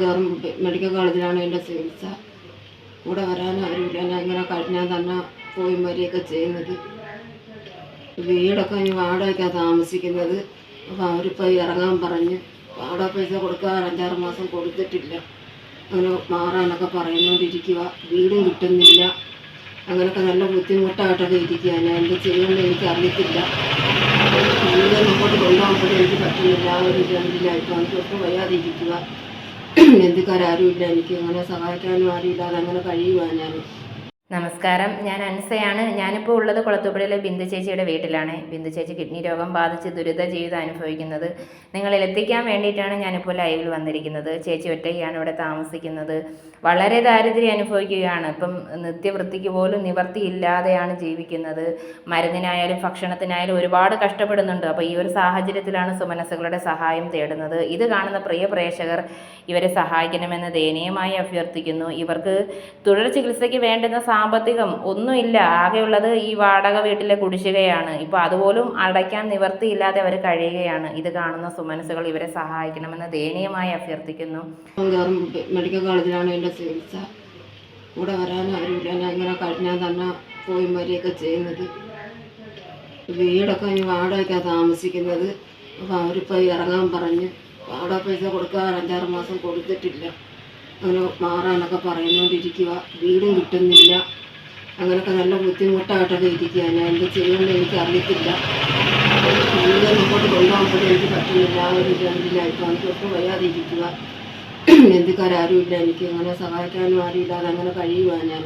കയറും മെഡിക്കൽ കോളേജിലാണ് എന്റെ ചികിത്സ. കൂടെ വരാനും അവരില്ല ഞാൻ ഇങ്ങനെ കഴിഞ്ഞാൽ തന്നെ പോയി വരികയൊക്കെ ചെയ്യുന്നത്. വീടൊക്കെ ഇനി വാടകയ്ക്കാണ് താമസിക്കുന്നത്. അപ്പോൾ അവരിപ്പോൾ ഇറങ്ങാൻ പറഞ്ഞ് വാടക പൈസ കൊടുക്കാൻ അഞ്ചാറ് മാസം കൊടുത്തിട്ടില്ല. അങ്ങനെ മാറാനൊക്കെ പറയുന്നോണ്ടിരിക്കുക വീടും കിട്ടുന്നില്ല. അങ്ങനെയൊക്കെ നല്ല ബുദ്ധിമുട്ടായിട്ടൊക്കെ ഇരിക്കുക ഞാൻ എന്ത് ചെയ്യുമെന്ന് എനിക്ക് അറിയത്തില്ല വീട് മുമ്പോട്ട് കൊണ്ടുപോകുമ്പോഴും എനിക്ക് പറ്റുന്നില്ല. ആ ഒരു രണ്ടിലായിട്ട് എനിക്ക് ഒട്ടും വയ്യാതെ ബന്ധുക്കാരും ഇല്ല എനിക്ക് അങ്ങനെ സഹായിക്കാനും ആരും ഇല്ലാതെ അങ്ങനെ കഴിയുക ഞാൻ നമസ്കാരം. ഞാൻ അൻസയാണ്. ഞാനിപ്പോൾ ഉള്ളത് കുളത്തുപുഴയിലെ ബിന്ദു ചേച്ചിയുടെ വീട്ടിലാണ്. ബിന്ദു ചേച്ചി കിഡ്നി രോഗം ബാധിച്ച് ദുരിത ജീവിതം അനുഭവിക്കുന്നത് നിങ്ങളിൽ എത്തിക്കാൻ വേണ്ടിയിട്ടാണ് ഞാനിപ്പോൾ ലൈവിൽ വന്നിരിക്കുന്നത്. ചേച്ചി ഒറ്റയ്ക്കാണ് ഇവിടെ താമസിക്കുന്നത്. വളരെ ദാരിദ്ര്യം അനുഭവിക്കുകയാണ്. ഇപ്പം നിത്യവൃത്തിക്ക് പോലും നിവർത്തിയില്ലാതെയാണ് ജീവിക്കുന്നത്. മരുന്നിനായാലും ഭക്ഷണത്തിനായാലും ഒരുപാട് കഷ്ടപ്പെടുന്നുണ്ട്. അപ്പോൾ ഈ ഒരു സാഹചര്യത്തിലാണ് സുമനസ്സുകളുടെ സഹായം തേടുന്നത്. ഇത് കാണുന്ന പ്രിയ പ്രേക്ഷകർ ഇവരെ സഹായിക്കണമെന്ന് ദയനീയമായി അഭ്യർത്ഥിക്കുന്നു. ഇവർക്ക് തുടർ ചികിത്സയ്ക്ക് വേണ്ടുന്ന സാമ്പത്തികം ഒന്നുമില്ല. ആകെയുള്ളത് ഈ വാടക വീട്ടിലെ കുടിശ്ശികയാണ്. ഇപ്പോൾ അതുപോലും അടയ്ക്കാൻ നിവർത്തിയില്ലാതെ അവർ കഴിയുകയാണ്. ഇത് കാണുന്ന സുമനസുകൾ ഇവരെ സഹായിക്കണമെന്ന് ദയനീയമായി അഭ്യർത്ഥിക്കുന്നു. മെഡിക്കൽ കോളേജിലാണ് എന്റെ ചികിത്സ. കൂടെ വരാനും അവരില്ല ഞാൻ ഇങ്ങനെ കഴിഞ്ഞാൽ തന്നെ പോയി വരികയൊക്കെ ചെയ്യുന്നത്. വീടൊക്കെ ഇനി വാടകയ്ക്കാണ് താമസിക്കുന്നത്. അപ്പോൾ അവരിപ്പോൾ ഇറങ്ങാൻ പറഞ്ഞ് വാടക പൈസ കൊടുക്കാൻ അഞ്ചാറ് മാസം കൊടുത്തിട്ടില്ല. അങ്ങനെ മാറാനൊക്കെ പറയുന്നോണ്ടിരിക്കുക വീടും കിട്ടുന്നില്ല. അങ്ങനെയൊക്കെ നല്ല ബുദ്ധിമുട്ടായിട്ടൊക്കെ ഇരിക്കുക ഞാൻ എന്ത് ചെയ്യുമെന്ന് എനിക്ക് അറിയത്തില്ല വീട് മുമ്പോട്ട് കൊണ്ടുപോകുമ്പോഴും എനിക്ക് പറ്റുന്നില്ല. ആ ഒരു രണ്ടിലായിട്ട് എനിക്ക് ഒട്ടും വയ്യാതെ ഇരിക്കുക ബന്ധുക്കാരും ഇല്ല എനിക്ക് അങ്ങനെ സഹായിക്കാനും ആരും ഇല്ലാതെ അങ്ങനെ കഴിയുക ഞാൻ.